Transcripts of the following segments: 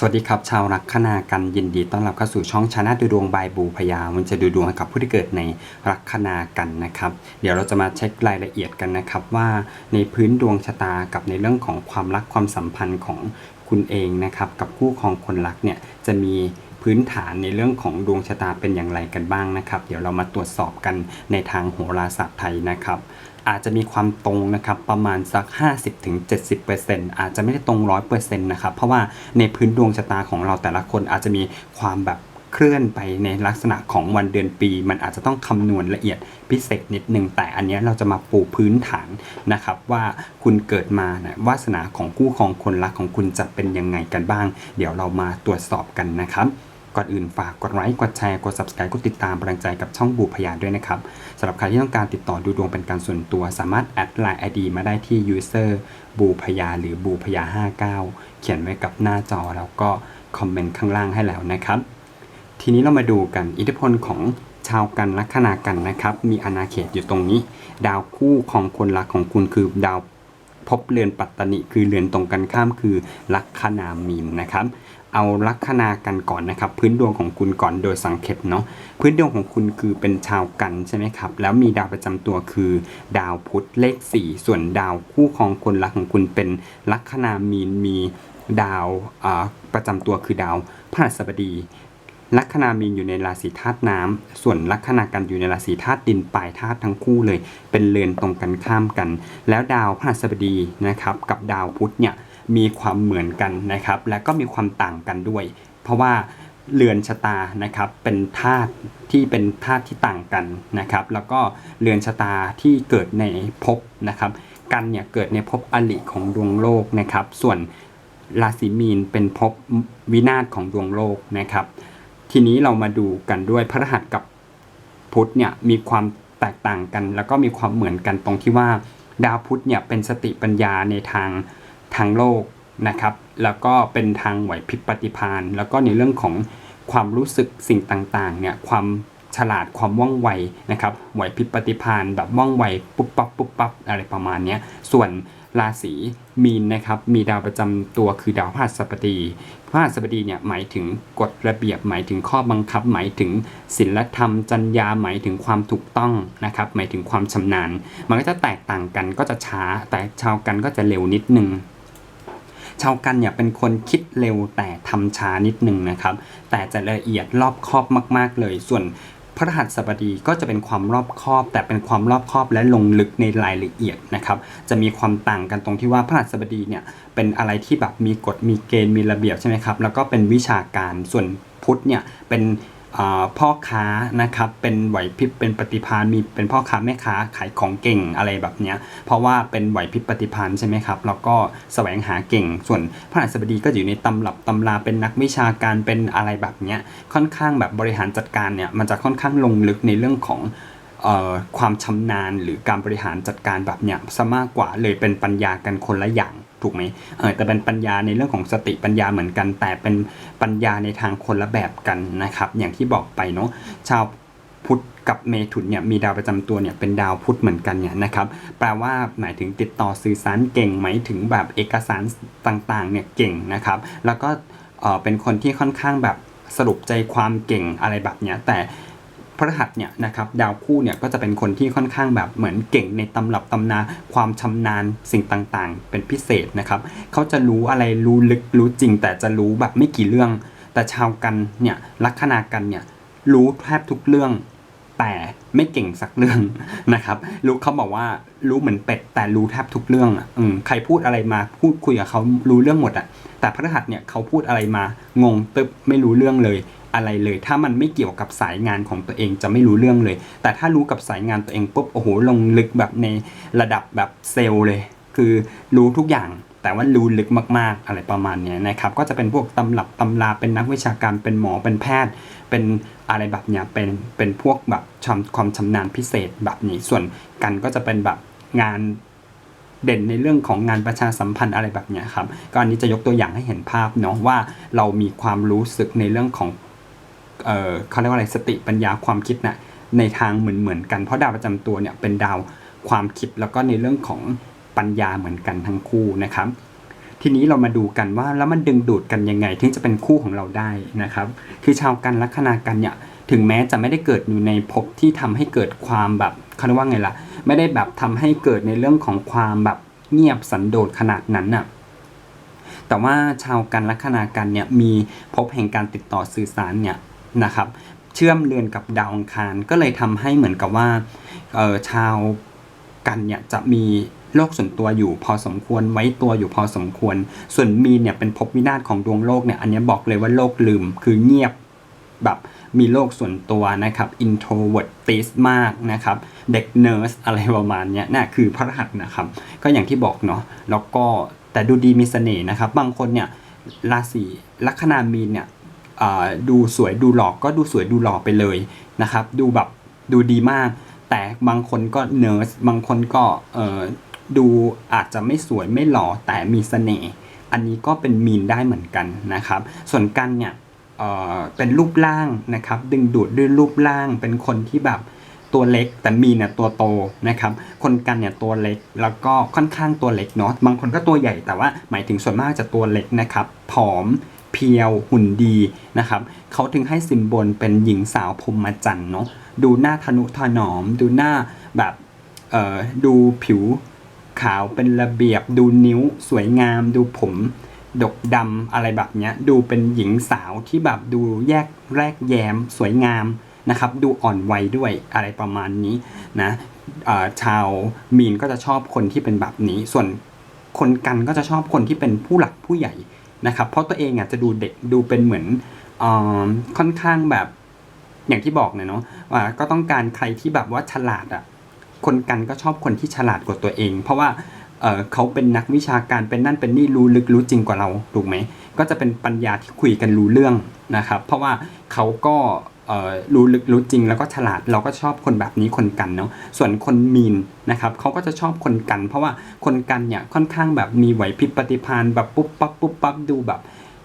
สวัสดีครับ ชาวลัคนากันยินดีต้อนรับเข้าสู่ช่องชนะดูดวงบายบูพยามันจะดูดวงกับผู้ที่เกิดในลัคนากันนะครับ เดี๋ยวเราจะมาเช็ครายละเอียดกันนะครับว่าในพื้นดวงชะตากับในเรื่องของความรักความสัมพันธ์ของคุณเองนะครับ กับคู่ครองคนรักเนี่ยจะมี พื้นฐานในเรื่องของดวงชะตาเป็นอย่างไรกันบ้างนะครับ เดี๋ยวเรามาตรวจสอบกันในทางโหราศาสตร์ไทยนะครับอาจจะมีความตรงนะครับประมาณสัก 50-70%อาจจะไม่ได้ตรง 100%นะครับเพราะว่าในพื้นดวงชะตาของเราแต่ละคนอาจจะมีความแบบเคลื่อนไปในลักษณะของวันเดือนปี มันอาจจะต้องคำนวณละเอียดพิเศษนิดนึง แต่อันนี้เราจะมาปูพื้นฐานนะครับ ว่าคุณเกิดมานะวาสนาของคู่ครองคนรักของคุณจะเป็นยังไงกันบ้าง เดี๋ยวเรามาตรวจสอบกันนะครับ ก่อนอื่นฝากกดไลค์ กดแชร์ กด subscribe กดติดตามกำลังใจกับช่องบูพยาด้วยนะครับสำหรับใครที่ต้องการติดต่อดูดวงเป็นการส่วนตัว สามารถแอดไลน์ ID มาได้ที่ user บูพยาหรือบูพยา59 เขียนไว้กับหน้าจอแล้วก็คอมเมนต์ข้างล่างให้แล้วนะครับ ทีนี้เรามาดูกันอิทธิพลของชาวกันลัคนากันนะครับ มีอาณาเขตอยู่ตรงนี้ ดาวคู่ของคนรักของคุณคือดาวพบเรือนปัตตนิคือเรือนตรงกันข้ามคือลัคนามีนนะครับ เอาลัคนากันก่อนนะครับ พื้นดวงของคุณก่อนโดยสังเขปเนาะพื้นดวงของคุณคือเป็นชาวกันใช่ไหมครับ แล้วมีดาวประจำตัวคือ ดาวพุธเลข 4 ส่วนดาวคู่ครองคนรักของคุณเป็นลัคนามีนมีดาวประจำตัวคือดาวพฤหัสบดีลัคนามีนอยู่ในราศีธาตุน้ำส่วนลัคนากันอยู่ในราศีธาตุดินปลายธาตุทั้งคู่เลย เป็นเรือนตรงกันข้ามกัน แล้วดาวพฤหัสบดีนะครับ กับดาวพุธเนี่ย มีความเหมือนกันนะครับ และก็มีความต่างกันด้วย เพราะว่าเรือนชะตานะครับเป็นธาตุที่เป็นธาตุที่ต่างกันนะครับ แล้วก็เรือนชะตาที่เกิดในภพนะครับ กันเนี่ยเกิดในภพอลิของดวงโลกนะครับ ส่วนราศีมีนเป็นภพวินาศของดวงโลกนะครับ ทีนี้เรามาดูกันด้วยพระรหัสกับพุธเนี่ยมีความแตกต่างกัน แล้วก็มีความเหมือนกันตรงที่ว่า ดาวพุธเนี่ยเป็นสติปัญญาในทาง ทางโลกนะครับ แล้วก็เป็นทางไหวพริบปฏิภาณแล้วก็ในเรื่องของความรู้สึกสิ่งต่างๆเนี่ยความฉลาดความว่องไวนะครับไหวพริบปฏิภาณแบบว่องไวปุ๊บปั๊บปุ๊บปั๊บอะไรประมาณนี้ส่วนราศีมีนนะครับมีดาวประจำตัวคือดาวพฤหัสบดีพระหัสบดีเนี่ยหมายถึงกฎระเบียบหมายถึงข้อบังคับ หมายถึงศีลธรรมจรรยาหมายถึงความถูกต้องนะครับหมายถึงความชำนาญ มันก็จะแตกต่างกันก็จะช้าแต่ชาวกันก็จะเร็วนิดนึง ชาวกันเนี่ยเป็นคนคิดเร็วแต่ทำช้านิดนึงนะครับ แต่จะละเอียดรอบคอบมาก ๆ เลย ส่วนพระหัสบดีก็จะเป็นความรอบคอบ แต่เป็นความรอบคอบและลงลึกในรายละเอียดนะครับจะมีความต่างกันตรงที่ว่าพระหัสบดีเนี่ยเป็นอะไรที่แบบมีกฎมีเกณฑ์มีระเบียบใช่ไหมครับแล้วก็เป็นวิชาการส่วนพุทธเนี่ยเป็น พ่อค้านะครับเป็นไหวพริบเป็นปฏิพานมีเป็นพ่อค้าแม่ค้าขายของเก่งอะไรแบบเนี้ยเพราะว่าเป็นไหวพริบปฏิพานใช่ไหมครับแล้วก็แสวงหาเก่ง ส่วนพระหัสบดีก็อยู่ในตำรับตำราเป็นนักวิชาการเป็นอะไรแบบเนี้ยค่อนข้างแบบบริหารจัดการเนี่ยมันจะค่อนข้างลงลึกในเรื่องของ ความชำนาญหรือการบริหารจัดการแบบเนี้ยซะมากกว่าเลยเป็นปัญญากันคนละอย่างถูกไหมเออแต่เป็นปัญญาในเรื่องของสติปัญญาเหมือนกัน แต่เป็นปัญญาในทางคนละแบบกันนะครับ อย่างที่บอกไปเนาะชาวพุทธกับเมถุนเนี่ยมีดาวประจำตัวเนี่ยเป็นดาวพุธเหมือนกันเนี่ยนะครับแปลว่าหมายถึงติดต่อสื่อสารเก่งหมายถึงแบบเอกสารต่างๆเนี่ยเก่งนะครับ แล้วก็เออเป็นคนที่ค่อนข้างแบบสรุปใจความเก่งอะไรแบบเนี้ยแต่ พระหัสเนี่ยนะครับดาวคู่เนี่ยก็จะเป็นคนที่ค่อนข้างแบบเหมือนเก่งในตำรับตำนาความชำนาญสิ่งต่างๆ เป็นพิเศษนะครับเขาจะรู้อะไรรู้ลึกรู้จริง แต่จะรู้แบบไม่กี่เรื่อง แต่ชาวกันเนี่ยลัคนากันเนี่ยรู้แทบทุกเรื่อง แต่ไม่เก่งสักเรื่องนะครับรู้เขาบอกว่ารู้เหมือนเป็ดแต่รู้แทบทุกเรื่องอะอืมใครพูดอะไรมาพูดคุยกับเขารู้เรื่องหมดอะแต่พระรหัสเนี่ยเขาพูดอะไรมางงตึ๊บไม่รู้เรื่องเลย อะไรเลย ถ้ามันไม่เกี่ยวกับสายงานของตัวเองจะไม่รู้เรื่องเลย แต่ถ้ารู้กับสายงานตัวเองปุ๊บโอ้โหลงลึกแบบในระดับแบบเซลล์เลย คือรู้ทุกอย่างแต่ว่ารู้ลึกมากๆ อะไรประมาณนี้นะครับ ก็จะเป็นพวกตำรับตำราเป็นนักวิชาการเป็นหมอเป็นแพทย์ เป็นอะไรแบบเนี้ยเป็นเป็นพวกแบบความชำนาญพิเศษแบบนี้ ส่วนกันก็จะเป็นแบบงานเด่นในเรื่องของงานประชาสัมพันธ์อะไรแบบเนี้ยครับก็อันนี้จะยกตัวอย่างให้เห็นภาพเนาะว่าเรามีความรู้สึกในเรื่องของ เออเขาเรียกว่าอะไรสติปัญญาความคิดนะ่ะในทางเหมือนเหมือนกันเพราะดาวประจำตัวเนี่ยเป็นดาวความคิดแล้วก็ในเรื่องของปัญญาเหมือนกันทั้งคู่นะครับ ทีนี้เรามาดูกันว่าแล้วมันดึงดูดกันยังไงถึงจะเป็นคู่ของเราได้นะครับ คือชาวกันลัคนากันเนี่ยถึงแม้จะไม่ได้เกิดอยู่ในภพที่ทำให้เกิดความแบบเขาเรียกว่าไงล่ะ ไม่ได้แบบทำให้เกิดในเรื่องของความแบบเงียบสันโดษขนาดนั้นน่ะแต่ว่าชาวกันลัคนากันเนี่ยมีภพแห่งการติดต่อสื่อสารเนี่ย นะครับ เชื่อมเรือนกับดาวอังคารก็เลยทำให้เหมือนกับว่าออชาวกันเนี่ยจะมีโลกส่วนตัวอยู่พอสมควรไว้ตัวอยู่พอสมควร ส่วนมีเนี่ยเป็นภพวินาศของดวงโลกเนี่ยอันนี้บอกเลยว่าโลกลืมคือเงียบแบบมีโลกส่วนตัวนะครับ introvert ติสมากนะครับ เด็กเนิร์สอะไรประมาณเนี้ยน่ะคือพระรหัสนะครับ ก็อย่างที่บอกเนาะแล้วก็แต่ดูดีมีเสน่ห์นะครับ บางคนเนี่ยราศีลัคนามีนเนี่ย ดูสวยดูหล่อก็ดูสวยดูหล่อไปเลยนะครับ ดูแบบดูดีมาก แต่บางคนก็เนิร์สบางคนก็ดูอาจจะไม่สวยไม่หล่อแต่มีเสน่ห์อันนี้ก็เป็นมีนได้เหมือนกันนะครับ ส่วนกันเนี่ยเเป็นรูปร่างนะครับ ดึงดูดด้วยรูปร่างเป็นคนที่แบบตัวเล็กแต่มีเนี่ยตัวโตนะครับ คนกันเนี่ยตัวเล็กแล้วก็ค่อนข้างตัวเล็กเนาะบางคนก็ตัวใหญ่แต่ว่าหมายถึงส่วนมากจะตัวเล็กนะครับผอม เพียวหุ่นดีนะครับเขาถึงให้สิมบลเป็นหญิงสาวพรหมจันทร์เนาะดูหน้าทะนุถนอม ดูหน้าแบบเอ่อดูผิวขาวเป็นระเบียบ ดูนิ้วสวยงาม ดูผมดกดำอะไรแบบเนี้ยดูเป็นหญิงสาวที่แบบดูแยกแรกแยมสวยงามนะครับ ดูอ่อนวัยด้วยอะไรประมาณนี้นะชาวมีนก็จะชอบคนที่เป็นแบบนี้ ส่วนคนกันก็จะชอบคนที่เป็นผู้หลักผู้ใหญ่ นะครับเพราะตัวเองอะจะดูเด็กดูเป็นเหมือนออค่อนข้างแบบอย่างที่บอกเนี่ยเนาะว่าก็ต้องการใครที่แบบว่าฉลาดอะคนกันก็ชอบคนที่ฉลาดกว่าตัวเอง เพราะว่าเเขาเป็นนักวิชาการเป็นนั่นเป็นนี่รู้ลึกรู้จริงกว่าเราถูกไหมก็จะเป็นปัญญาที่คุยกันรู้เรื่องนะครับ เพราะว่าเขาก็ รู้ลึกรู้จริงแล้วก็ฉลาดเราก็ชอบคนแบบนี้คนกันเนาะส่วนคนมีนนะครับเขาก็จะชอบคนกัน เพราะว่าคนกันเนี่ยค่อนข้างแบบมีไหวพริบปฏิภาณแบบปุ๊บปั๊บปุ๊บปั๊บดูแบบ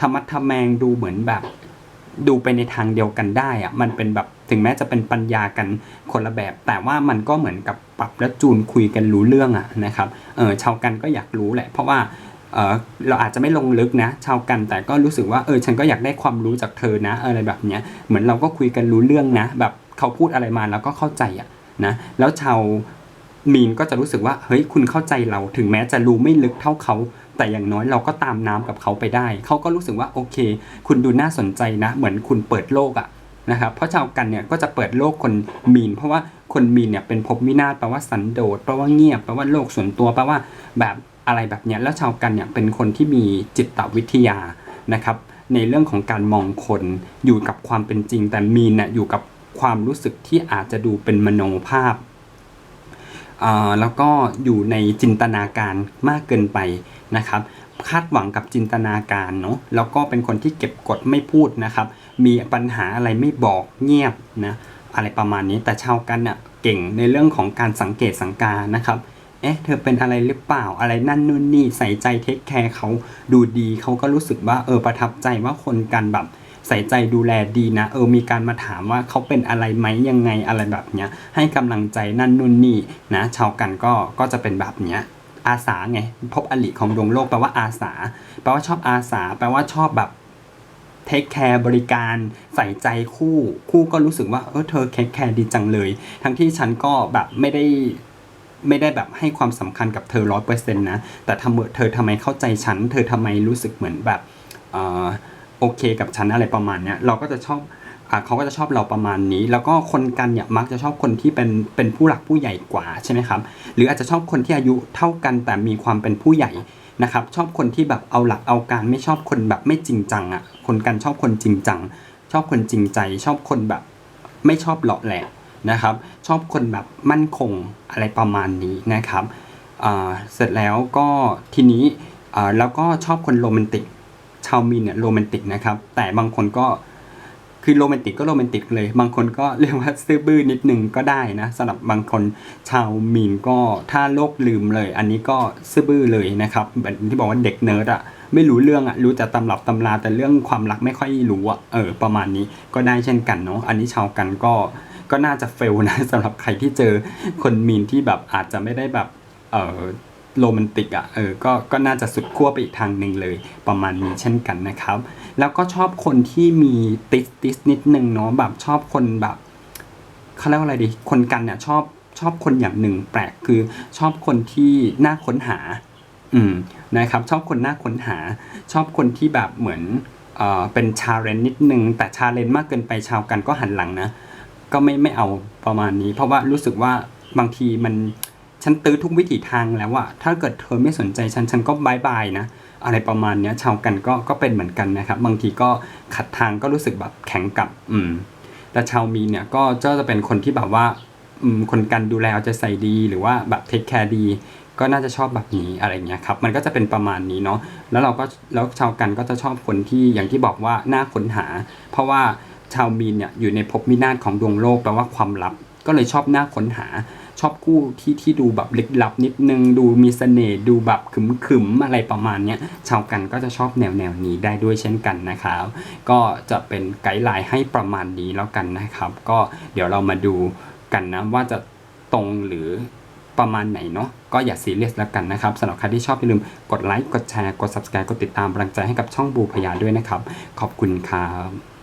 ธรรมะทแมงดูเหมือนแบบ ดูไปในทางเดียวกันได้อะมันเป็นแบบถึงแม้จะเป็นปัญญากันคนละแบบ แต่ว่ามันก็เหมือนกับปรับและจูนคุยกันรู้เรื่องอะนะครับเออชาวกันก็อยากรู้แหละ เพราะว่า เออเราอาจจะไม่ลงลึกนะชาวกันแต่ก็รู้สึกว่าเออฉันก็อยากได้ความรู้จากเธอนะอะไรแบบเนี้ยเหมือนเราก็คุยกันรู้เรื่องนะ แบบเขาพูดอะไรมาแล้วก็เข้าใจอะนะแล้วชาวมีนก็จะรู้สึกว่าเฮ้ยคุณเข้าใจเราถึงแม้จะรู้ไม่ลึกเท่าเขา แต่อย่างน้อยเราก็ตามน้ำกับเขาไปได้ เขาก็รู้สึกว่าโอเค คุณดูน่าสนใจนะ เหมือนคุณเปิดโลกอะนะครับเพราะชาวกันเนี่ยก็จะเปิดโลกคนมีน เพราะว่าคนมีนเนี่ยเป็นภพวินาศแปลว่าสันโดษแปลว่าเงียบแปลว่าโลกส่วนตัวแปลว่าแบบ อะไรแบบเนี้ยแล้วชาวกันเนี่ยเป็นคนที่มีจิตวิทยานะครับในเรื่องของการมองคนอยู่กับความเป็นจริง แต่มีนเนี่ยอยู่กับความรู้สึกที่อาจจะดูเป็นมโนภาพแล้วก็อยู่ในจินตนาการมากเกินไปนะครับคาดหวังกับจินตนาการเนาะแล้วก็เป็นคนที่เก็บกดไม่พูดนะครับ มีปัญหาอะไรไม่บอกเงียบนะอะไรประมาณนี้แต่ชาวกันเน่ะเก่งในเรื่องของการสังเกตสังการนะครับ เอ๊ะ เธอเป็นอะไรหรือเปล่า อะไรนั่นนู่นนี่ใส่ใจเทคแคร์เขาดูดี เขาก็รู้สึกว่าเออประทับใจว่าคนกันแบบใส่ใจดูแลดีนะ เออมีการมาถามว่าเขาเป็นอะไรไหมยังไงอะไรแบบเนี้ย ให้กำลังใจนั่นนู่นนี่นะ ชาวกันก็ก็จะเป็นแบบเนี้ยอาสาไง พบอลิของดวงโลกแปลว่าอาสา แปลว่าชอบอาสา แปลว่าชอบแบบเทคแคร์บริการใส่ใจคู่ คู่ก็รู้สึกว่าเออเธอเทคแคร์ดีจังเลย ทั้งที่ฉันก็แบบไม่ได้ ไม่ได้แบบให้ความสำคัญกับเธอร้อยเปอร์เซ็นต์นะ แต่ทำเธอทำไมเข้าใจฉัน เธอทำไมรู้สึกเหมือนแบบเออโอเคกับฉันอะไรประมาณเนี้ย เราก็จะชอบเขาก็จะชอบเราประมาณนี้ แล้วก็คนกันเนี่ยมักจะชอบคนที่เป็นเป็นผู้หลักผู้ใหญ่กว่าใช่ไหมครับ หรืออาจจะชอบคนที่อายุเท่ากันแต่มีความเป็นผู้ใหญ่นะครับชอบคนที่แบบเอาหลักเอาการไม่ชอบคนแบบไม่จริงจังอะคนกันชอบคนจริงจัง ชอบคนจริงใจ ชอบคนแบบไม่ชอบหลอกแหละ นะครับ ชอบคนแบบมั่นคงอะไรประมาณนี้นะครับเสร็จแล้วก็ทีนี้แล้วก็ชอบคนโรแมนติกชาวมีนเนี่ยโรแมนติกนะครับ แต่บางคนก็คือโรแมนติกก็โรแมนติกเลย บางคนก็เรียกว่าซื่อบื้อนิดนึงก็ได้นะสำหรับบางคนชาวมีนก็ถ้าโลกลืมเลย อันนี้ก็ซื่อบื้อเลยนะครับแบบที่บอกว่าเด็กเนิร์ดอะไม่รู้เรื่องอะรู้แต่ตำรับตำราแต่เรื่องความรักไม่ค่อยรู้อะเออประมาณนี้ก็ได้เช่นกันเนาะอันนี้ชาวกันก็ ก็น่าจะเฟลนะสำหรับใครที่เจอคนมีนที่แบบอาจจะไม่ได้แบบเออโรแมนติกอะเออก็ก็น่าจะสุดขั้วไปอีกทางหนึ่งเลยประมาณนี้เช่นกันนะครับ แล้วก็ชอบคนที่มีติสติสนิดนึงเนาะแบบชอบคนแบบเขาเรียกว่าอะไรดีคนกันเนี่ยชอบชอบคนอย่างหนึ่งแปลกคือชอบคนที่น่าค้นหาอืมนะครับชอบคนน่าค้นหา ชอบคนที่แบบเหมือนเอ่อเป็นชาเลนนิดนึงแต่ชาเลนมากเกินไปชาวกันก็หันหลังนะ ก็ไม่ไม่เอาประมาณนี้ เพราะว่ารู้สึกว่าบางทีมันฉันตื้อทุกวิถีทางแล้วอะถ้าเกิดเธอไม่สนใจฉันฉันก็บายบายนะอะไรประมาณเนี้ยชาวกันก็ก็เป็นเหมือนกันนะครับ บางทีก็ขัดทางก็รู้สึกแบบแข็งกับอืมแต่ชาวมีเนี่ยก็จะเป็นคนที่แบบว่าอืมคนกันดูแลเอาใจใส่ดีหรือว่าแบบเทคแคร์ดีก็น่าจะชอบแบบนี้อะไรเงี้ยครับ มันก็จะเป็นประมาณนี้เนาะแล้วเราก็แล้วชาวกันก็จะชอบคนที่อย่างที่บอกว่าน่าค้นหา เพราะว่า ชาวมีนเนี่ยอยู่ในภพวินาศของดวงโลกแปลว่าความลับ ก็เลยชอบหน่าค้นหา ชอบคู่ที่ที่ดูแบบลึกลับนิดนึง ดูมีเสน่ห์ดูแบบขึมขึมๆอะไรประมาณเนี้ยชาวกันก็จะชอบแนวแนวนี้ได้ด้วยเช่นกันนะครับ ก็จะเป็นไกด์ไลน์ให้ประมาณนี้แล้วกันนะครับ ก็เดี๋ยวเรามาดูกันนะว่าจะตรงหรือประมาณไหนเนาะก็อย่าซีเรียสแล้วกันนะครับสำหรับใครที่ชอบอย่าลืมกดไลค์กดแชร์กด subscribe กดติดตามกำลังใจให้กับช่องบูพยาด้วยนะครับ ขอบคุณครับ